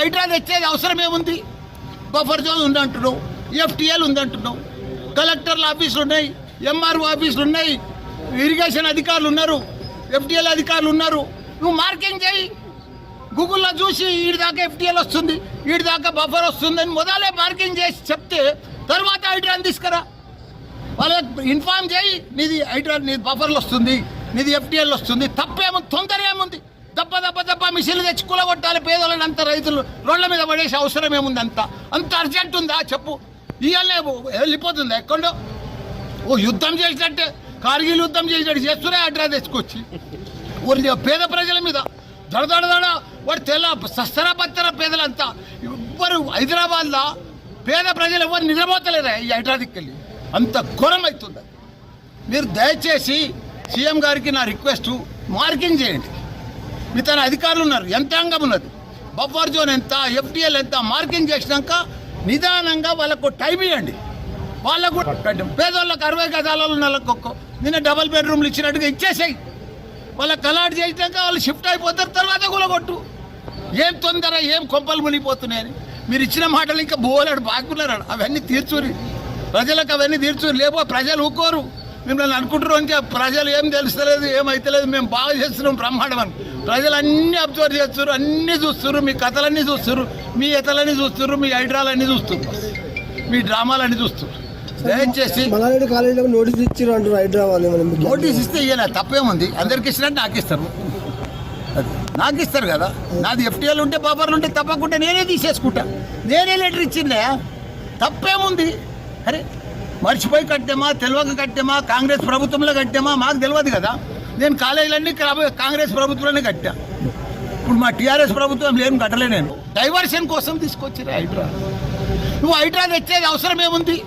హైడ్రా తెచ్చేది అవసరం ఏముంది బఫర్ జోన్ ఉందంటున్నావు ఎఫ్టీఎల్ ఉందంటున్నావు కలెక్టర్ల ఆఫీసులు ఉన్నాయి ఎంఆర్ఓ ఆఫీసులు ఉన్నాయి ఇరిగేషన్ అధికారులు ఉన్నారు ఎఫ్టీఎల్ అధికారులు ఉన్నారు. నువ్వు మార్కింగ్ చేయి. గూగుల్లో చూసి వీడి దాకా ఎఫ్టీఎల్ వస్తుంది వీడి దాకా బఫర్ వస్తుందని మొదలే మార్కింగ్ చేసి చెప్తే తర్వాత హైడ్రాన్ తీసుకురా. వాళ్ళకి ఇన్ఫార్మ్ చేయి నీది హైడ్రాన్ నీది బఫర్లు వస్తుంది నీది ఎఫ్టీఎల్ వస్తుంది. తప్పేముంది తొందర ఏముంది? దెబ్బ దెబ్బ మిషన్లు తెచ్చి కూలగొట్టాలి పేదలను అంత రైతులు. రోడ్ల మీద పడేసే అవసరం ఏముంది అంత అంత అర్జెంట్ ఉందా? చెప్పు. ఇవన్నీ వెళ్ళిపోతుంది. ఎక్కడో ఓ యుద్ధం చేసినట్టే. కార్గిల్ యుద్ధం చేసినట్టు చేస్తూనే అడ్రా తెచ్చుకొచ్చి. ఊరి పేద ప్రజల మీద. దడదడదడ వాడు తెల్ల సస్తర పత్తర పేదలంతా. ఎవ్వరు హైదరాబాద్లో పేద ప్రజలు ఎవరు నిద్రపోతలేరా ఈ హైదరాబాద్కి వెళ్ళి అంత ఘోరం అవుతుంది. మీరు దయచేసి సీఎం గారికి నా రిక్వెస్ట్ మార్కింగ్ చేయండి. ఇతర అధికారులు ఉన్నారు. యంత్రాంగం ఉన్నది. బఫర్ జోన్ ఎంత ఎఫ్టీఎల్ ఎంత మార్కింగ్ చేసినాక నిదానంగా వాళ్ళకు టైం ఇవ్వండి. వాళ్ళకు పేదోళ్ళకి అరవై గజాలలో నెలకు ఒక్కో నిన్న డబల్ బెడ్రూమ్లు ఇచ్చినట్టుగా ఇచ్చేసాయి. వాళ్ళకి కలాట్ చేసినాక వాళ్ళు షిఫ్ట్ అయిపోతారు తర్వాత కూలగొట్టు. ఏం తొందర ఏం కొంపలు మునిగిపోతున్నాయని మీరు ఇచ్చిన మాటలు ఇంకా బోలాడు బాగున్నారు అవన్నీ తీర్చురి ప్రజలకు అవన్నీ తీర్చురు లేపో ప్రజలు ఊకోరు. మిమ్మల్ని అనుకుంటారు ఇంకా ప్రజలు ఏం తెలుస్తలేదు ఏమైతలేదు మేము బాగా చేస్తున్నాం బ్రహ్మాండం అని. ప్రజలు అన్నీ అబ్జర్వ్ చేస్తారు అన్నీ చూస్తారు మీ కథలన్నీ చూస్తారు మీ ఎతలన్నీ చూస్తారు మీ హైడ్రాలన్నీ చూస్తారు మీ డ్రామాలన్నీ చూస్తారు దయచేసి కాలేజీలో నోటీస్ ఇచ్చారు అంటారు హైదరాబాద్ మనం నోటీస్ ఇస్తే ఇయ్యాలి తప్పేముంది? అందరికి ఇచ్చినట్టు నాకు ఇస్తారు. నాకు ఇస్తారు కదా. నాది ఎఫ్టీఎల్ ఉంటే బాబర్లు ఉంటే తప్పకుండా నేనే తీసేసుకుంటా. నేనే లెటర్ ఇచ్చిందే? తప్పేముంది? మర్చిపోయి కట్టామా తెలియక కట్టామా కాంగ్రెస్ ప్రభుత్వంలో కట్టామా మాకు తెలియదు కదా. నేను కాలేజీలన్నీ కాంగ్రెస్ ప్రభుత్వంలోనే కట్టా. ఇప్పుడు మా టీఆర్ఎస్ ప్రభుత్వం ఏం కట్టలే నేను. డైవర్షన్ కోసం తీసుకొచ్చిరా హైడ్రా. నువ్వు హైడ్రా తెచ్చేది అవసరం ఏముంది?